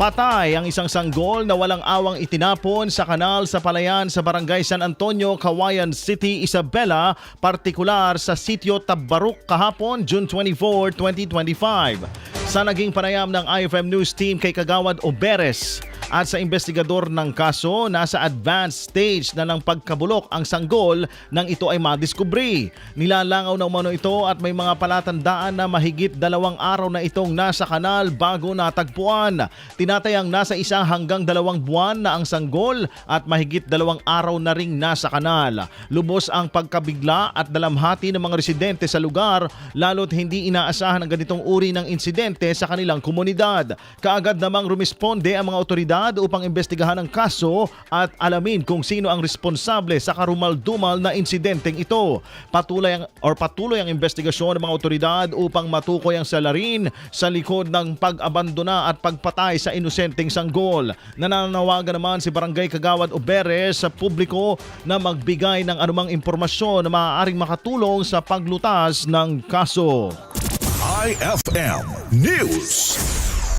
Patay ang isang sanggol na walang awang itinapon sa kanal sa palayan sa barangay San Antonio, Kawayan City, Isabela, partikular sa sitio Tabaruk kahapon, June 24, 2025. Sa naging panayam ng IFM News Team kay Kagawad Oberes at sa investigador ng kaso, nasa advanced stage na ng pagkabulok ang sanggol nang ito ay madiskubre. Nilalangaw na umano ito at may mga palatandaan na mahigit dalawang araw na itong nasa kanal bago natagpuan. Tinatayang nasa isa hanggang dalawang buwan na ang sanggol at mahigit dalawang araw na ring nasa kanal. Lubos ang pagkabigla at dalamhati ng mga residente sa lugar lalo't hindi inaasahan ang ganitong uri ng insidente sa kanilang komunidad. Kaagad namang rumisponde ang mga otoridad upang imbestigahan ang kaso at alamin kung sino ang responsable sa karumal-dumal na insidenteng ito. Patuloy ang, or patuloy ang investigasyon ng mga otoridad upang matukoy ang salarin sa likod ng pag-abandona at pagpatay sa inosenteng sanggol. Nananawagan naman si Barangay Kagawad Oberes sa publiko na magbigay ng anumang impormasyon na maaaring makatulong sa paglutas ng kaso. IFM News.